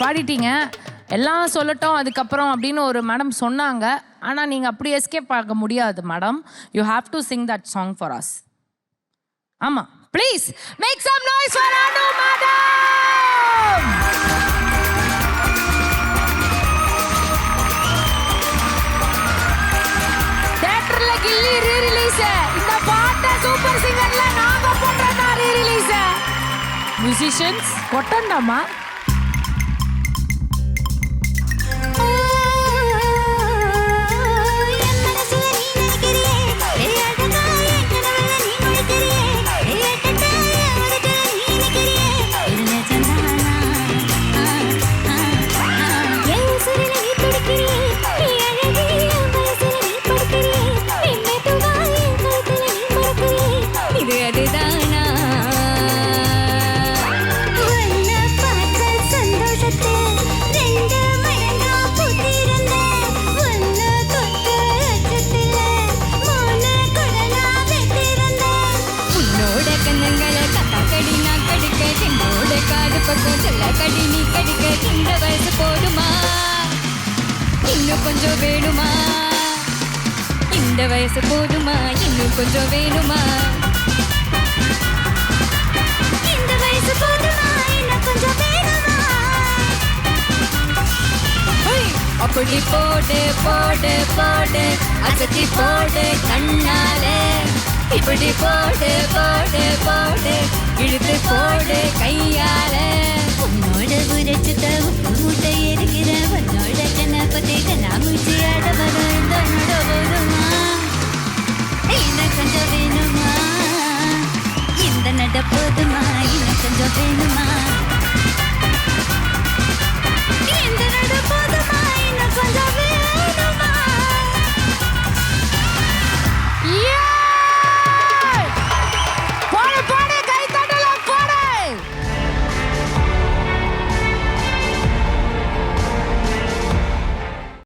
பாடிட்டீங்க. எல்லாம் சொல்லட்டும் அதுக்கப்புறம் அப்படின்னு ஒரு மேடம் சொன்னாங்க. ஆனால் நீங்கள் அப்படி எஸ்கேப் ஆக முடியாது madam you have to sing that song for us ஆமாம் please make some noise for Anu madam தியேட்டர்ல கில்லி ரீ ரிலீஸ் இந்த பாட்டை சூப்பர் சிங்கர்ல நாங்க போடுறதா ரீ ரிலீஸ் மியூசிஷியன்ஸ் கொட்டண்டாமா? கடி நீ கடிக்க இந்த வயசு போதுமா? இன்னும் கொஞ்சம் வேணுமா? இந்த வயசு போதுமா? இன்னும் கொஞ்சம் வேணுமா? இந்த வயசு போதுமா? இன்னும் கொஞ்சம் வேணுமா? அப்படி போடு போடு போடு. அசத்தி போடு கண்ணாலே. இப்படி போடு போடு போடு. இழுத்து போடு கையாலே. போதுமா?